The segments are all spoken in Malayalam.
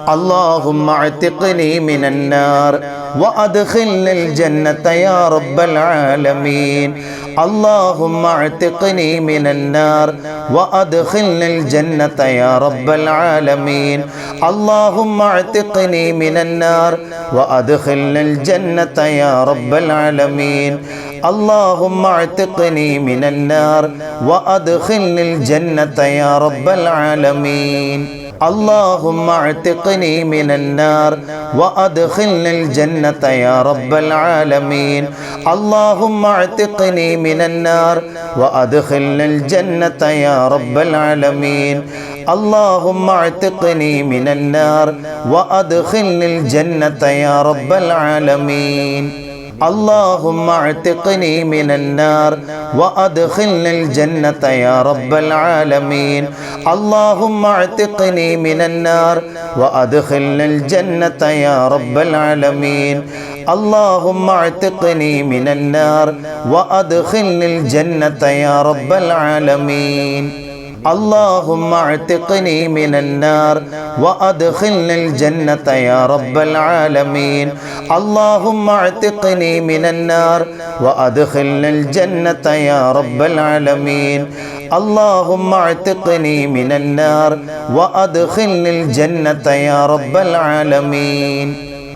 اللهم اعتقني من النار وأدخلني الجنة يا رب العالمين. اللهم اعتقني من النار وأدخلني الجنة يا رب العالمين. اللهم اعتقني من النار وأدخلني الجنة يا رب العالمين. اللهم اعتقني من النار وأدخلني الجنة يا رب العالمين. اللهم اعتقني من النار وادخلني الجنة يا رب العالمين اللهم اعتقني من النار وادخلني الجنة يا رب العالمين اللهم اعتقني من النار وادخلني الجنة يا رب العالمين اللهم اعتقني من النار وادخلني الجنة يا رب العالمين اللهم اعتقني من النار وادخلني الجنة يا رب العالمين اللهم اعتقني من النار وادخلني الجنة يا رب العالمين اللهم اعتقني من النار وادخلني الجنة يا رب العالمين اللهم اعتقني من النار وادخلني الجنة يا رب العالمين اللهم اعتقني من النار وادخلني الجنة يا رب العالمين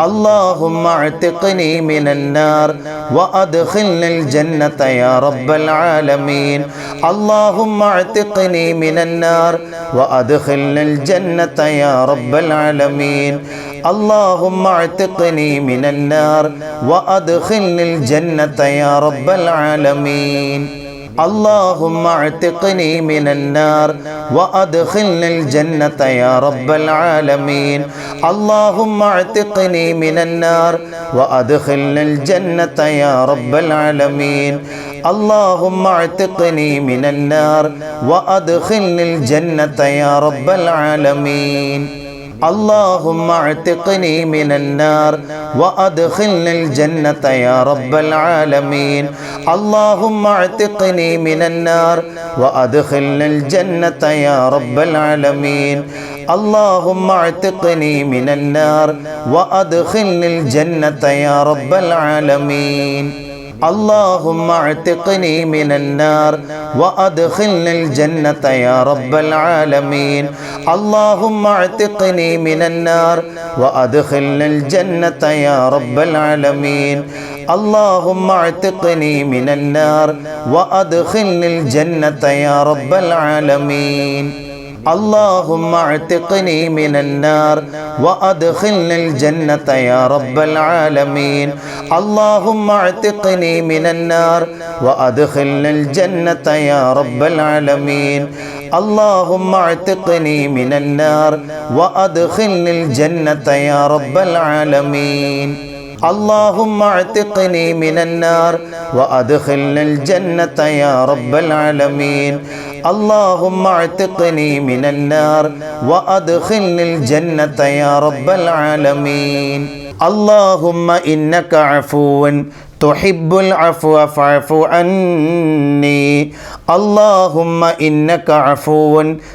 اللهم اعتقني من النار وادخلني الجنة يا رب العالمين اللهم اعتقني من النار وادخلني الجنة يا رب العالمين اللهم اعتقني من النار وادخلني الجنة يا رب العالمين اللهم اعتقني من النار وادخلني الجنة يا رب العالمين اللهم اعتقني من النار وادخلني الجنة يا رب العالمين اللهم اعتقني من النار وادخلني الجنة يا رب العالمين اللهم اعتقني من النار وادخلني الجنة يا رب العالمين اللهم اعتقني من النار وادخلني الجنة يا رب العالمين اللهم اعتقني من النار وادخلني الجنة يا رب العالمين اللهم اعتقني من النار وادخلني الجنة يا رب العالمين اللهم اعتقني من النار وادخلني الجنة يا رب العالمين اللهم اعتقني من النار وادخلني الجنة يا رب العالمين اللهم اعتقني من النار وادخلني الجنة يا رب العالمين اللهم اعتقني من النار وادخلني الجنة يا رب العالمين اللهم اعتقني من النار وادخلني الجنة يا رب العالمين اللهم اعتقني من النار وادخلني الجنة يا رب العالمين اللهم اعتقني من النار وادخلني الجنة يا رب العالمين اللهم انك عفو تحب العفو فاعف عني اللهم انك عفو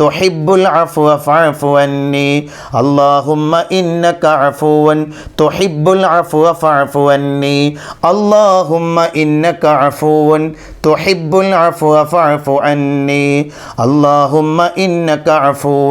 تحب العفو فاعف عني. اللهم إنك عفو تحب العفو فاعف عني. اللهم إنك عفو تحب العفو فاعف عني. اللهم إنك عفو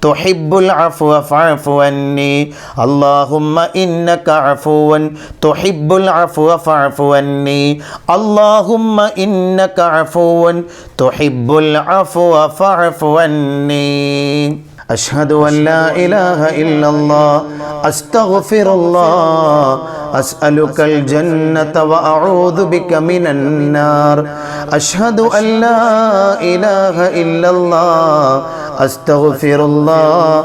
تحب العفو فاعف عني. اللهم إنك عفو تحب العفو فاعف عني. اللهم إنك عفو تحب العفو فاعف عني. أشهد أن لا إله إلا الله أستغفر الله أسألك الجنة وأعوذ بك من النار. أشهد أن لا إله إلا الله أستغفر الله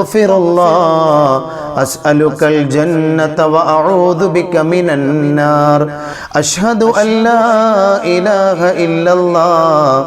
الله أسألك الجنة وأعوذ بك من النار أشهد أن لا إله إلا الله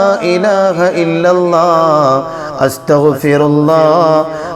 إله إلا الله أستغفر الله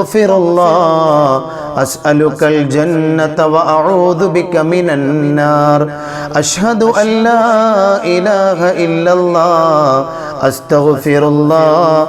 الله أسألك الجنة وأعوذ بك من النار أشهد أن لا إله إلا الله أستغفر الله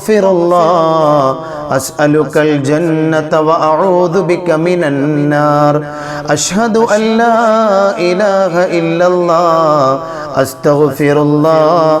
الله أسألك الجنة وأعوذ بك من النار أشهد أن لا إله إلا الله أستغفر الله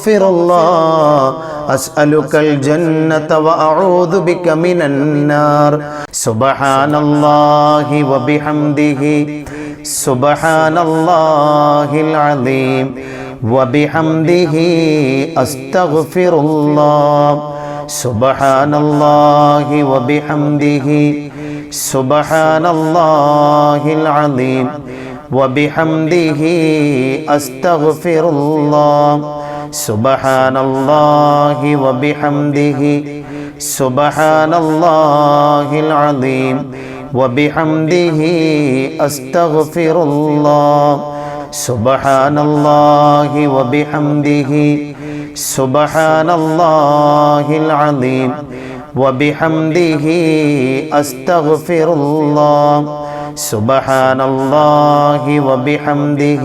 الله أسألك الجنة وأعوذ بك من النار سبحان الله وبحمده سبحان الله العظيم وبحمده أستغفر الله سبحان الله وبحمده سبحان الله العظيم وبحمده أستغفر الله سبحان الله وبحمده سبحان الله العظيم وبحمده أستغفر الله سبحان الله وبحمده سبحان الله العظيم وبحمده أستغفر الله سبحان الله وبحمده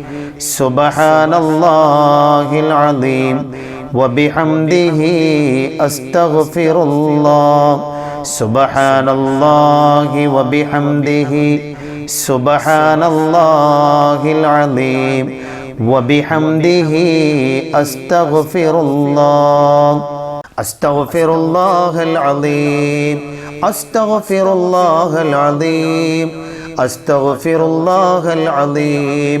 سبحان الله العظيم وبحمده أستغفر الله سبحان الله وبحمده سبحان الله العظيم وبحمده أستغفر الله أستغفر الله العظيم أستغفر الله العظيم أستغفر الله العظيم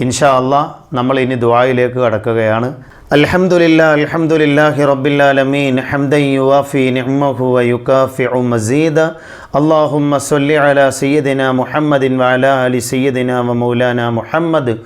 ഇൻഷാ അള്ളാഹ് നമ്മൾ ഇനി ദ്വായിലേക്ക് കടക്കുകയാണ്. അൽഹംദുലില്ലാ അൽഹംദുലില്ലാഹി റബ്ബിൽ ആലമീൻ. ഹംദൻ യുവാഫി നിഅമഹു വ യുകാഫിഉ മസീദ. اللهم صل على سيدنا محمد وعلى آل سيدنا ومولانا محمد.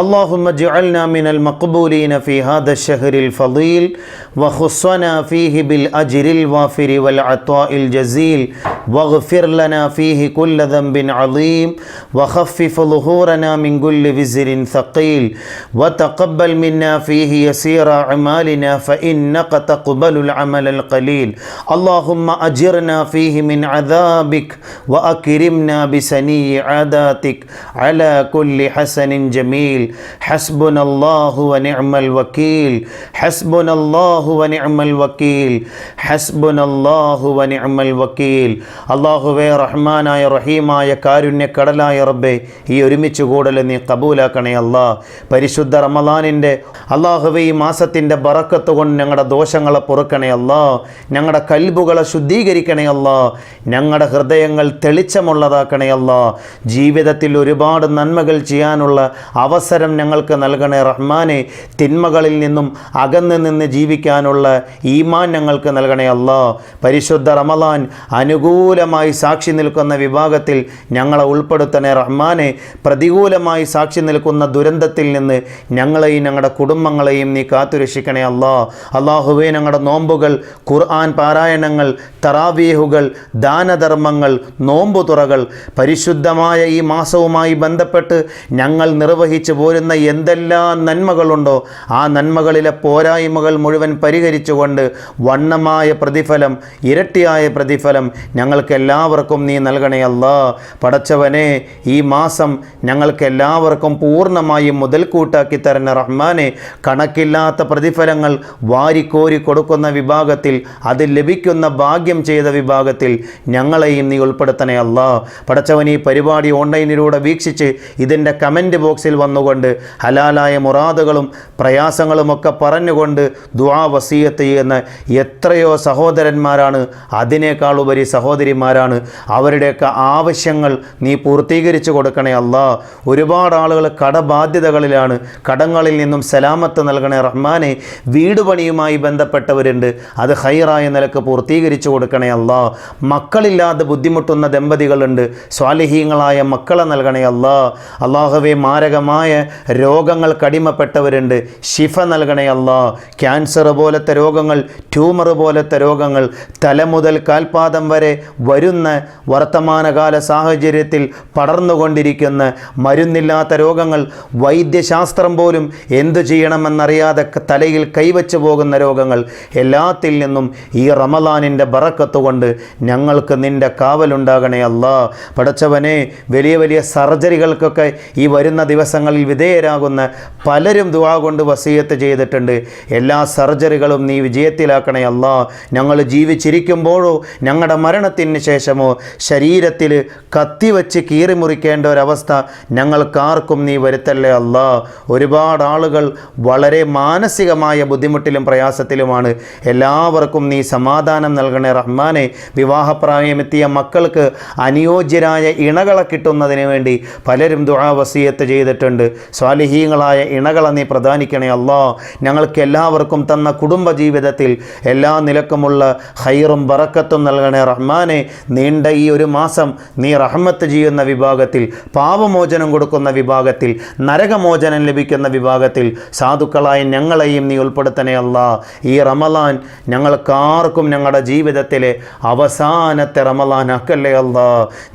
اللهم اجعلنا من المقبولين في هذا الشهر الفضيل وخصنا فيه بالأجر الوافر والعطاء الجزيل واغفر لنا فيه كل ذنب عظيم وخفف ظهورنا من كل وزر ثقيل وتقبل منا فيه يسير أعمالنا فإنك تقبل العمل القليل. اللهم أجرنا فيه من عذاب عذابك وأكرمنا بسني عاداتك على كل حسن جميل حسبنا الله ونعم الوكيل حسبنا الله ونعم الوكيل حسبنا الله ونعم الوكيل അള്ളാഹുവേ റഹ്മാനായ റഹീമായ കാരുണ്യ കടലായ റബ്ബേ ഈ ഒരുമിച്ച് കൂടൽ നീ കബൂലാക്കണേ അല്ലാ പരിശുദ്ധ റമലാനിൻ്റെ അള്ളാഹുവേ ഈ മാസത്തിൻ്റെ ബറക്കത്ത് കൊണ്ട് ഞങ്ങളുടെ ദോഷങ്ങളെ പൊറുക്കണേ അല്ലാ ഞങ്ങളുടെ കൽബുകളെ ശുദ്ധീകരിക്കണേ അല്ലാ ഞങ്ങളുടെ ഹൃദയങ്ങൾ തെളിച്ചമുള്ളതാക്കണേ അല്ലാ. ജീവിതത്തിൽ ഒരുപാട് നന്മകൾ ചെയ്യാനുള്ള അവസരം ഞങ്ങൾക്ക് നൽകണേ റഹ്മാനെ. തിന്മകളിൽ നിന്നും അകന്ന് നിന്ന് ജീവിക്കാനുള്ള ഈമാൻ ഞങ്ങൾക്ക് നൽകണേ അല്ല. പരിശുദ്ധ റമലാൻ അനുകൂലമായി സാക്ഷി നിൽക്കുന്ന വിഭാഗത്തിൽ ഞങ്ങളെ ഉൾപ്പെടുത്തണേ റഹ്മാനെ. പ്രതികൂലമായി സാക്ഷി നിൽക്കുന്ന ദുരന്തത്തിൽ നിന്ന് ഞങ്ങളെയും ഞങ്ങളുടെ കുടുംബങ്ങളെയും നീ കാത്തുരക്ഷിക്കണേ അല്ലാ. അള്ളാഹുവേ ഞങ്ങളുടെ നോമ്പുകൾ ഖുർആൻ പാരായണങ്ങൾ തറാവീഹുകൾ ദാനധർമ്മങ്ങൾ നോമ്പുതുറകൾ പരിശുദ്ധമായ ഈ മാസവുമായി ബന്ധപ്പെട്ട് ഞങ്ങൾ നിർവഹിച്ചു പോരുന്ന എന്തെല്ലാം നന്മകളുണ്ടോ ആ നന്മകളിലെ പോരായ്മകൾ മുഴുവൻ പരിഹരിച്ചുകൊണ്ട് വണ്ണമായ പ്രതിഫലം ഇരട്ടിയായ പ്രതിഫലം ഞങ്ങൾക്ക് എല്ലാവർക്കും നീ നൽകണയല്ല പടച്ചവനെ ഈ മാസം ഞങ്ങൾക്ക് എല്ലാവർക്കും പൂർണമായും മുതൽക്കൂട്ടാക്കി തരുന്ന റഹ്മാനെ. കണക്കില്ലാത്ത പ്രതിഫലങ്ങൾ വാരിക്കോരി കൊടുക്കുന്ന വിഭാഗത്തിൽ അത് ലഭിക്കുന്ന ഭാഗ്യം ചെയ്ത വിഭാഗത്തിൽ ഞങ്ങളെയും നീ ഉൾപ്പെടുത്തണേ അല്ല. പടച്ചവൻ ഈ പരിപാടി ഓൺലൈനിലൂടെ വീക്ഷിച്ച് ഇതിന്റെ കമന്റ് ബോക്സിൽ വന്നുകൊണ്ട് ഹലാലായ മുറാദുകളും പ്രയാസങ്ങളുമൊക്കെ പറഞ്ഞുകൊണ്ട് ദുആ വസീയത്ത് ചെയ്യുന്ന എത്രയോ സഹോദരന്മാരാണ്. അതിനേക്കാൾ ഉപരി സഹോദരിമാരാണ്. അവരുടെയൊക്കെ ആവശ്യങ്ങൾ നീ പൂർത്തീകരിച്ചു കൊടുക്കണേ അല്ല. ഒരുപാട് ആളുകൾ കടബാധ്യതകളിലാണ്. കടങ്ങളിൽ നിന്നും സലാമത്ത് നൽകണേ റഹ്മാനെ. വീട് പണിയുമായി ബന്ധപ്പെട്ടവരുണ്ട്. അത് ഹൈറായ നിലയ്ക്ക് പൂർത്തീകരിച്ചു കൊടുക്കണേ അല്ലാ. മക്കളില്ലാതെ ബുദ്ധിമുട്ടുന്ന ദമ്പതികളുണ്ട്. സ്വാലിഹീങ്ങളായ മക്കളെ നൽകണേ അല്ലാ. അള്ളാഹുവെ മാരകമായ രോഗങ്ങൾ കടിമപ്പെട്ടവരുണ്ട്. ഷിഫ നൽകണേ അല്ലാ. ക്യാൻസർ പോലത്തെ രോഗങ്ങൾ ട്യൂമർ പോലത്തെ രോഗങ്ങൾ തല മുതൽ കാൽപാദം വരെ വരുന്ന വർത്തമാനകാല സാഹചര്യത്തിൽ പടർന്നുകൊണ്ടിരിക്കുന്ന മരുന്നില്ലാത്ത രോഗങ്ങൾ വൈദ്യശാസ്ത്രം പോലും എന്തു ചെയ്യണമെന്നറിയാതെ തലയിൽ കൈവച്ചു പോകുന്ന രോഗങ്ങൾ എല്ലാത്തിൽ നിന്നും ഈ റമലാനിന്റെ ബറക്കത്തുകൊണ്ട് ഞങ്ങൾക്ക് ഞങ്ങൾക്ക് നിന്റെ കാവലുണ്ടാകണേ അല്ലാ. പടച്ചവനെ വലിയ വലിയ സർജറികൾക്കൊക്കെ ഈ വരുന്ന ദിവസങ്ങളിൽ വിധേയരാകുന്ന പലരും ദുവാ കൊണ്ട് വസീയത്ത് ചെയ്തിട്ടുണ്ട്. എല്ലാ സർജറികളും നീ വിജയത്തിലാക്കണേ അല്ലാ. ഞങ്ങൾ ജീവിച്ചിരിക്കുമ്പോഴോ ഞങ്ങളുടെ മരണത്തിന് ശേഷമോ ശരീരത്തിൽ കത്തിവെച്ച് കീറി മുറിക്കേണ്ട ഒരവസ്ഥ ഞങ്ങൾക്കാർക്കും നീ വരുത്തല്ലേ അല്ലാ. ഒരുപാട് ആളുകൾ വളരെ മാനസികമായ ബുദ്ധിമുട്ടിലും പ്രയാസത്തിലുമാണ്. എല്ലാവർക്കും നീ സമാധാനം നൽകണേ റഹ്മാനെ. വിവാഹപ്രായമെത്തിയ മക്കൾക്ക് അനുയോജ്യരായ ഇണകളെ കിട്ടുന്നതിന് വേണ്ടി പലരും ദുആ വസീയത്ത് ചെയ്തിട്ടുണ്ട്. സ്വാലിഹീങ്ങളായ ഇണകളെ നീ പ്രധാനിക്കണേ അല്ലോ. ഞങ്ങൾക്ക് എല്ലാവർക്കും തന്ന കുടുംബ ജീവിതത്തിൽ എല്ലാ നിലക്കുമുള്ള ഹൈറും ബറക്കത്തും നൽകണേ റഹ്മാനെ. നീണ്ട ഈ ഒരു മാസം നീ റഹ്മത്ത് ചെയ്യുന്ന വിഭാഗത്തിൽ പാപമോചനം കൊടുക്കുന്ന വിഭാഗത്തിൽ നരകമോചനം ലഭിക്കുന്ന വിഭാഗത്തിൽ സാധുക്കളായ ഞങ്ങളെയും നീ ഉൾപ്പെടുത്തണേ അല്ല. ഈ റമലാൻ ഞങ്ങൾക്കാർക്കും ഞങ്ങളുടെ ജീവിതത്തിലെ അവസാനത്തെ റമലാൻ ആക്കല്ലേ അല്ല?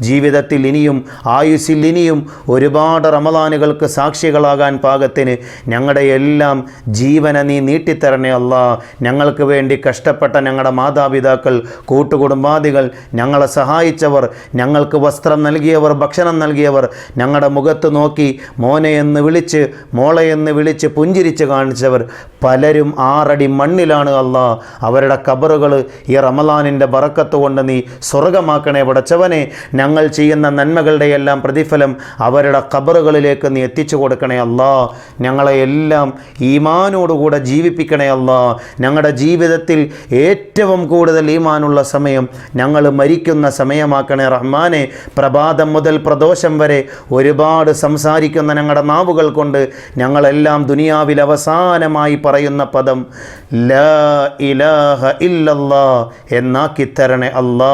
ജീവിതത്തിൽ ഇനിയും ആയുസ്സിൽ ഇനിയും ഒരുപാട് റമലാനുകൾക്ക് സാക്ഷികളാകാൻ പാകത്തിന് ഞങ്ങളുടെ എല്ലാം ജീവനെ നീ നീട്ടിത്തരണേ അല്ല. ഞങ്ങൾക്ക് വേണ്ടി കഷ്ടപ്പെട്ട ഞങ്ങളുടെ മാതാപിതാക്കൾ കൂട്ടുകുടുംബാദികൾ ഞങ്ങളെ സഹായിച്ചവർ ഞങ്ങൾക്ക് വസ്ത്രം നൽകിയവർ ഭക്ഷണം നൽകിയവർ ഞങ്ങളുടെ മുഖത്ത് നോക്കി മോനെ എന്ന് വിളിച്ച് മോളെ എന്ന് വിളിച്ച് പുഞ്ചിരിച്ച് കാണിച്ചവർ പലരും ആറടി മണ്ണിലാണ് അല്ല. അവരുടെ കബറുകൾ ഈ റമലാനിന്റെ ബറക്കത്ത് കൊണ്ട് നീ സ്വർഗമാക്കണേ പടച്ചവനെ. ഞങ്ങൾ ചെയ്യുന്ന നന്മകളുടെ എല്ലാം പ്രതിഫലം അവരുടെ കബറുകളിലേക്ക് നീ എത്തിച്ചു കൊടുക്കണേ അല്ലാ. ഞങ്ങളെ എല്ലാം ഈമാനോടുകൂടെ ജീവിപ്പിക്കണേ അല്ലാ. ഞങ്ങളുടെ ജീവിതത്തിൽ ഏറ്റവും കൂടുതൽ ഈമാനുള്ള സമയം ഞങ്ങൾ മരിക്കുന്ന സമയമാക്കണേ റഹ്മാനെ. പ്രഭാതം മുതൽ പ്രദോഷം വരെ ഒരുപാട് സംസാരിക്കുന്ന ഞങ്ങളുടെ നാവുകൾ കൊണ്ട് ഞങ്ങളെല്ലാം ദുനിയാവിൽ അവസാനമായി പറയുന്ന പദം ലാ ഇലാഹ ഇല്ലല്ലാ എന്നാക്കി തരണേ അല്ലാ.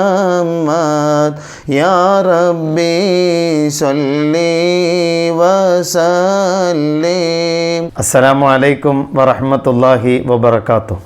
وسلم صلى الله على محمد يا ربي صل وسلم السلام عليكم ورحمة الله وبركاته